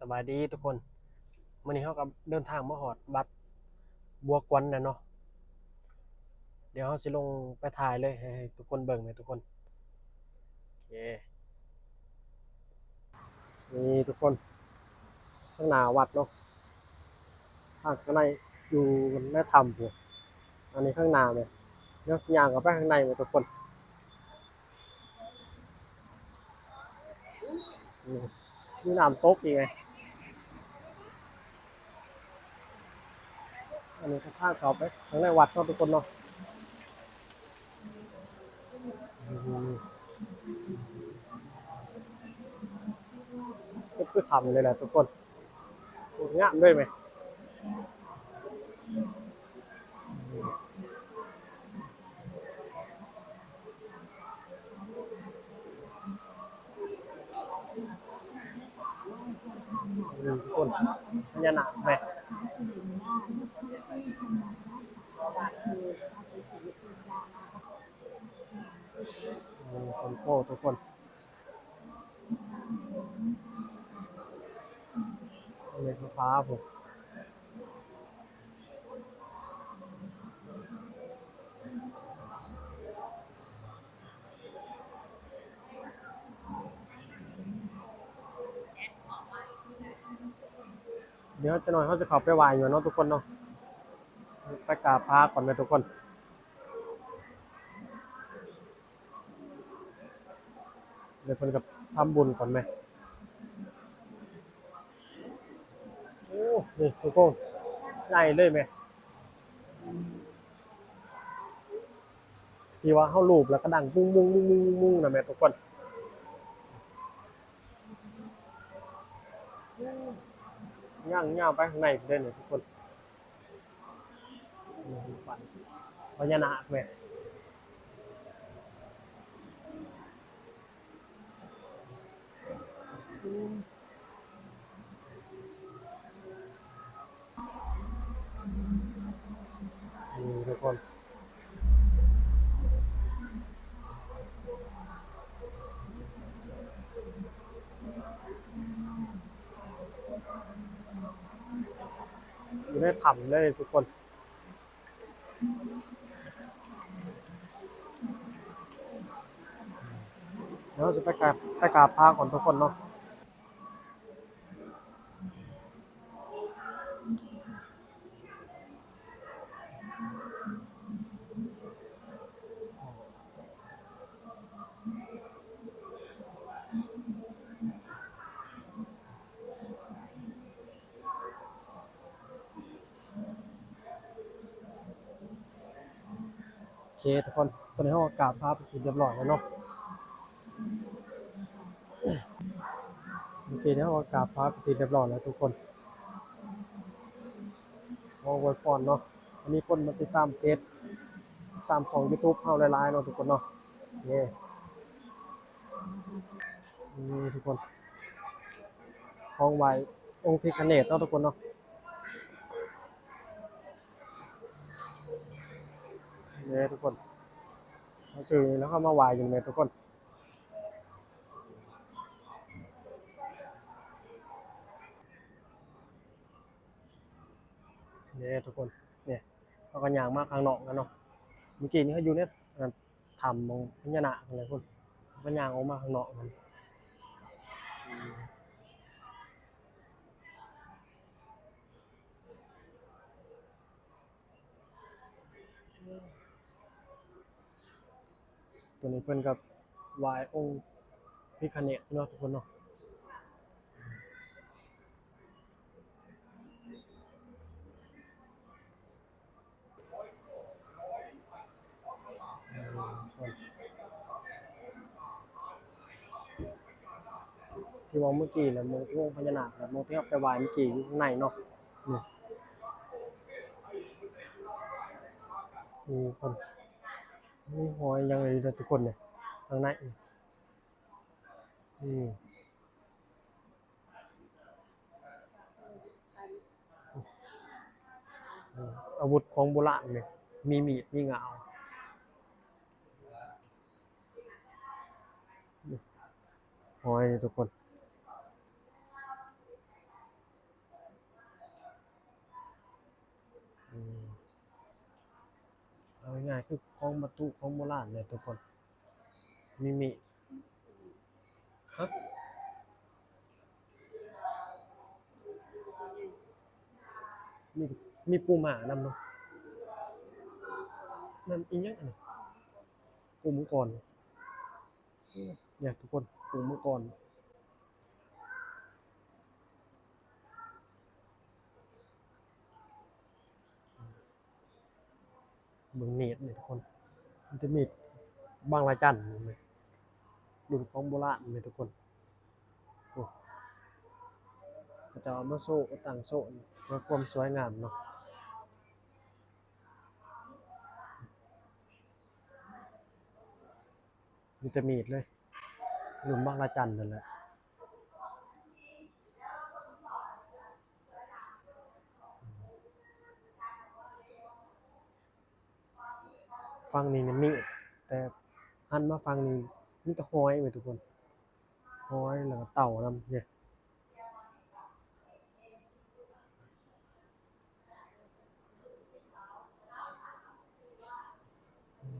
สบายดีทุกคนวันนี้เขากับเดินทางมาหอดบัดบัวกวนนะเนาะเดี๋ยวเขาสิลงไปถ่ายเลยให้ทุกคนเบิ่งเลยทุกคนโอเคนี่ทุกคนข้างหน้าวัดเนาะข้างข้างในอยู่แม่ทำหัวอันนี้ข้างหน้าเลยเดี๋ยวสัญญาณกับไปข้างในเลยทุกคนนี่มีน้ำตกอีกไง อันนี้ก็ข้างเขาไปข้างในวัดเนาะทุกคนเนาะก็คือทำเลยแหละทุกคนงามด้วยไหมอืมทุกคนพญานาคไหม อืมคนโก้ทุกคนเล็กฟ้าผม เดี๋ยวจะหน่อยเขาจะขับไปไหวายอยู่เนาะทุกคนเนาะไปกราบพระก่อนเลยทุกคนเดี๋ยวเพิ่นกับทำบุญก่อนไหมโอ้นี่ทุกคนใหญ่เลยไหมที่ว่าเข้ารูปแล้วก็ดังมุ้งมุ้งมุ้งมุ้งมุ้งมุ้งนะแม่ทุกคน ย่างย่างไปข้างในเดินเลยทุกคนนี่ฝันพญานาคแม่ นี่ทุกคน อยู่ในถ้ำเลยทุกคนเดี๋ยวเราจะไปกราบไปกราบพระก่อนทุกคนเนาะ เคทุกคนตอนนี้เราก็กราบพระไปถึงเรียบร้อยแล้วเนาะโอเคเนี่ยเราก็กราบพระไปถึงเรียบร้อยแล้วทุกคนมองไว้ก่อนเนาะอันนี้คนมาติดตามเฟซตามของ YouTube เฮาหลายๆเนาะทุกคนเนาะนี่นี่ทุกคนของไหวองค์พิคเนตเนาะทุกคนเนาะ เนี่ยทุกคนเราซื้อแล้วก็มาวายกันเลยทุกคนเนี่ยทุกคนเนี่ยเขาก็ยางมากข้างนอกกันเนาะเมื่อกี้นี้เขาอยู่เนี่ยทำมองพญานาคอะไรคนเขาก็ยางออกมาข้างนอกกัน ตัวนี้เพิ่นกับวายองค์พิคเนตเนาะทุกคนเนาะอืมที่ว่าเมื่อกี้แหละมองที่วงพญานาคแหละมองที่เอาไปวายเมื่อกี้อยู่ข้างในเนาะนี่มีคน นี่หอยยังไงทุกคนเนี่ยข้างในนี่อาวุธของโบราณเนี่ยมีมีดมีเงาหอยทุกคนเอง่ายคือ ของวัตถุของโบราณเลยทุกคนมีมีฮะมีมีปูหมานำเนาะนั่นอีกอย่างอันนี้ปูมังกรเนี่ยทุกคนปูมังกร เบิ่งเมดเนี่ยทุกคนมันจะมีบางระจันเห็นไหมรุ่นของโบราณเลยทุกคนโอ้เขาจะเอามาโซ่ต่างโซ่นี่เพื่อความสวยงามเนาะมีแต่มีดเลยรุ่นบางระจันนั่นแหละ ฟังนี่เนี่ยมี แต่หันมาฟังนี่มีแต่ห้อยไปทุกคนห้อยแล้วก็เต่านำเนี่ย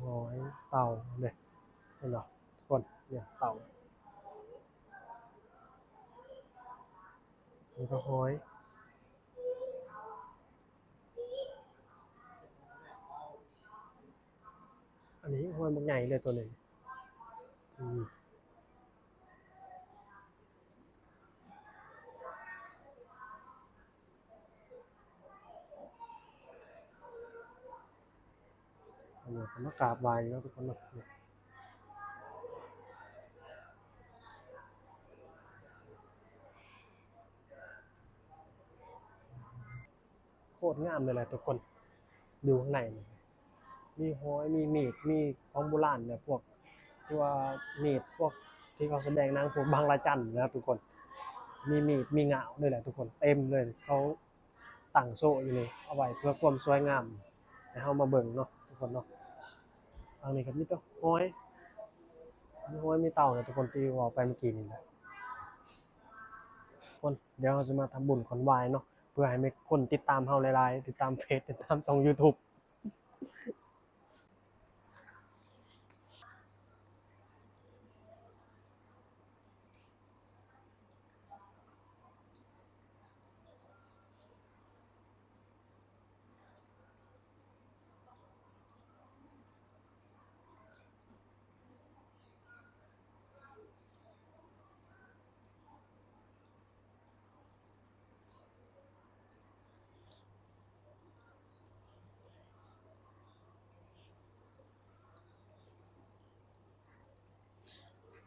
ห้อยเต่าเนี่ยเห็นหรอทุกคนเนี่ยเต่านี่ก็ห้อย อั นนี้ห้อยมันใหญ่เลยตัวหนึ่งอันนี้ก็มกราบไหว้แล้วทุกคนเนาะเนี่ยโคตรงามเลยแหละทุกคน ดูข้างในนี่ มีหอยมีมีดมีของโบราณเนี่ยพวกที่ว่ามีดพวกที่เขาแสดงนางพวกบางระจันนะครับทุกคน มีมีดมีเงาด้วยแหละทุกคนเต็มเลยเขาตั้งโซ่อยู่เลยเอาไว้เพื่อความสวยงามให้เฮามาเบิ่งเนาะทุกคนเนาะทางนี้ก็มีแต่ห้อยมีหอยมีเต่าเนี่ยทุกคนที่ว่าไปเมื่อกี้นี่แหละคนเดี๋ยวเราจะมาทำบุญขอนวายเนาะเพื่อให้มีคนติดตามเฮาหลายๆ ติดตามเพจติดตามช่อง YouTube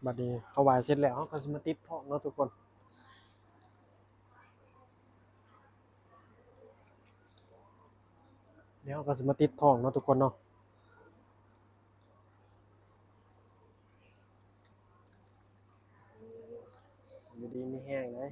บัดนี้เขาวายเสร็จแล้วเขาก็จะมาติดทองเนาะทุกคนเดี๋ยวก็จะมาติดทองเนาะทุกคนเนาะอยู่ดีไม่แห้งเลย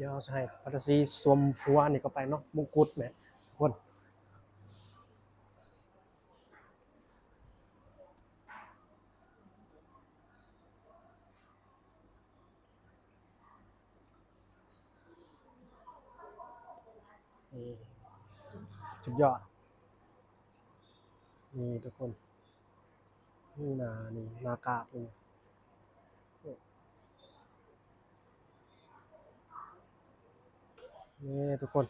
เดี๋ยวเราให้พัตซีสวมฟัวนี่ก็ไปเนาะมงกุฎแมทุกคนสุดยอด นี่ทุกคน นี่นา นี่นากาบนี่ นี่ทุกคน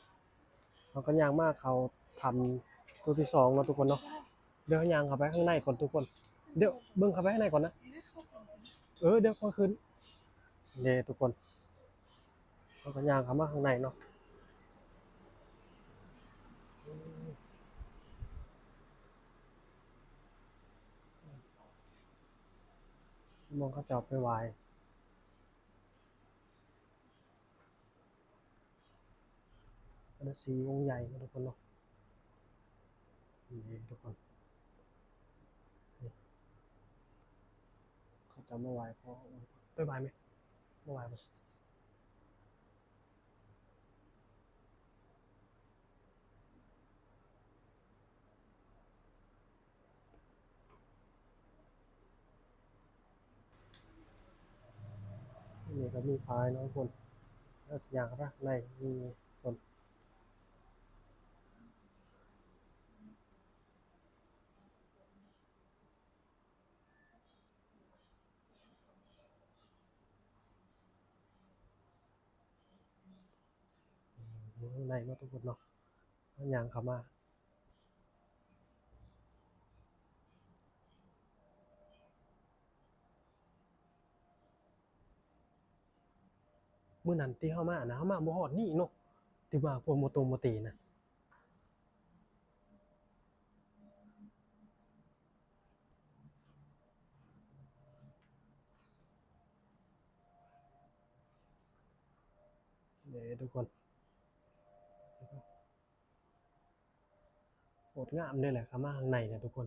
เราก็ยางมากเขาทำตัวที่สองแล้ทุกคนเนาะเดี๋ยวยางเขาไปข้างในก่อนทุกคน เดี๋ยวเบิ้งเข้าไปข้างในก่อนนะเออเดี๋ยวค่อยขึ้นนี่ทุกคนเราก็ยางเขามาข้างในเนาะมองเขาจอบไปไว อันนั้นสีวงใหญ่นะทุกคนเนาะนี่ทุกคนนี่เขาจะมาไหวเพราะไปไหวไหมไม่ไหวไหมนี่ก็มีพายนาะทุกคนแล้วสัญญาณครับว่าในมี คนอยู่ข้างในเนาะทุกคนเนาะมันยางเข้ามามื้อนั้นที่เฮามานะเฮามาบ่ฮอดนี่เนาะที่ว่าพวกโมโตโมตีนะเด้ทุกคนโค ตรงามเลยแหละเข้ามาข้างในนะทุกคน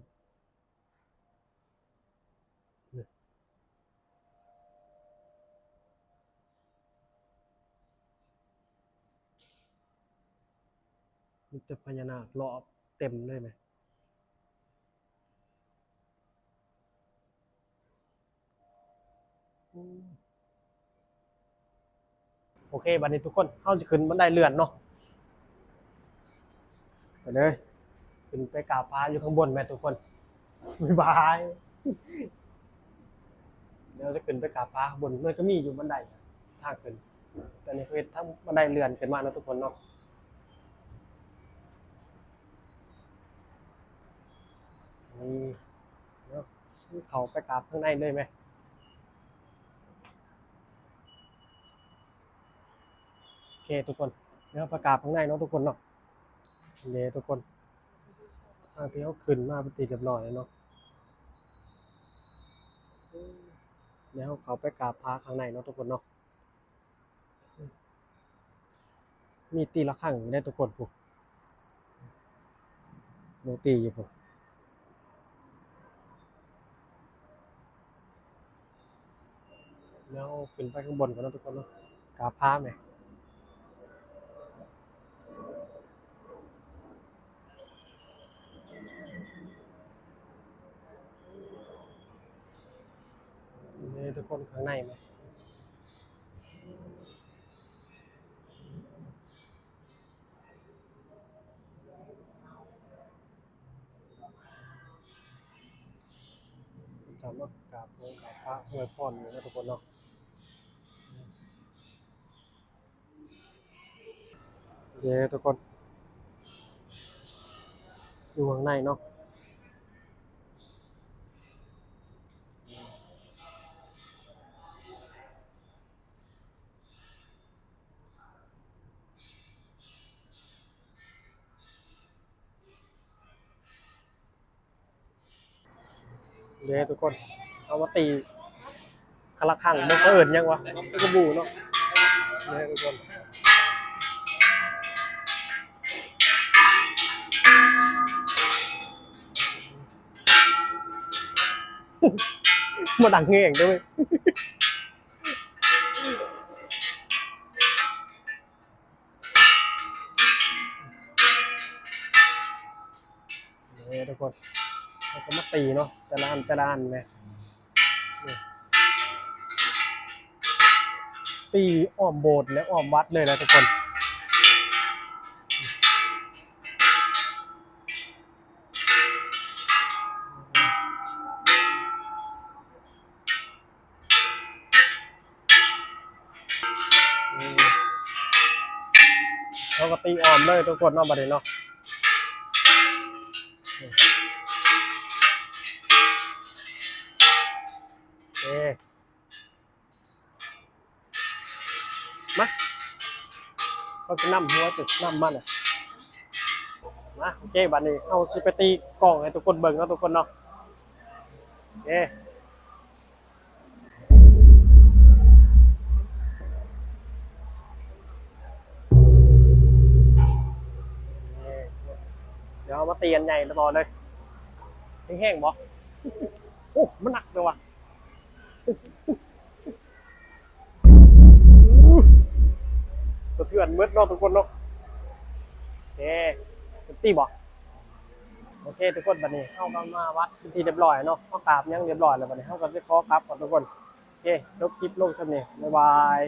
มีแต่พญานาครอบเต็มเลยไหมอืมโอเค บัดนี้ทุกคนเข้าจะขึ้นบันไดเลื่อนเนาะ ไปเลย ขึ้นไปกราบพระอยู่ข้างบนแม่ทุกคนบ๊ายบายเดี๋ยวจะขึ้นไปกราบพระข้างบนมันก็มีอยู่บันไดทางขึ้นแต่นี่คือทั้งบันไดเลื่อนขึ้นมานะทุกคนเนาะนี่เดี๋ยวเขาไปกราบข้างในเลยไหมโอเคทุกคนเดี๋ยวประกาบข้างในเนาะทุกคนเนาะเดี๋ยวทุกคน ทางที่เขาขึ้นมาป็นตีเรียบร้อยแล้วเนาะเดี๋ยวเขาไปกราบพระข้างในเนาะทุกคนเนาะมีตีละครั้งได้ทุกคนปุ๊บดูตีอยู่ปุ๊บแล้วขึ้นไปข้างบนกันนะทุกคนเนาะกราบพระไหม นี่ทุกคนข้างในไหมจำว่ากราบพระกราบพระห้วยป้อนอยู่นะทุกคนเนาะเดี๋ยวทุกคนอยู่ข้างในเนาะ ดี๋ยวทุกคน เอามาตีคละคังมันก็เอิญยังวะมันก็บูเนาะเดี๋ยวทุกคนมาดังเงี้ยงด้วมีทุกคน แล้วก็มาตีเนาะแต่ละอันแต่ละอันเลยตีอ้อมโบสถ์และอ้อมวัดเลยนะทุกคนเขาก็ตีอ้อมเลยทุกคนเนาะบัดนี้เนาะ เขาจะนํหัวจะนำมันอะนะโอเคบัดนี้เอาสิไปตีกล่องให้ทุกคนเบิ่งเนาะทุกคนเนาะโอเคเดี๋ยวเอามาเตียนใหญ่ตลอดเลยแห้งๆบ่โอ้มันหนักเลยว่ะ เทือนมืดเนอกทุกคนเนาะโอเคตีบ่โอเคทุกคนบัดนี้เข้ามามาวัดพิธีเรียบร้อยเนาะเข้ากราบยังเรียบร้อยแล้วบัดนี้เข้ากันจะขอกราบก่อนทุกคนโอเคลบคลิปลงชมนี่บ๊ายบาย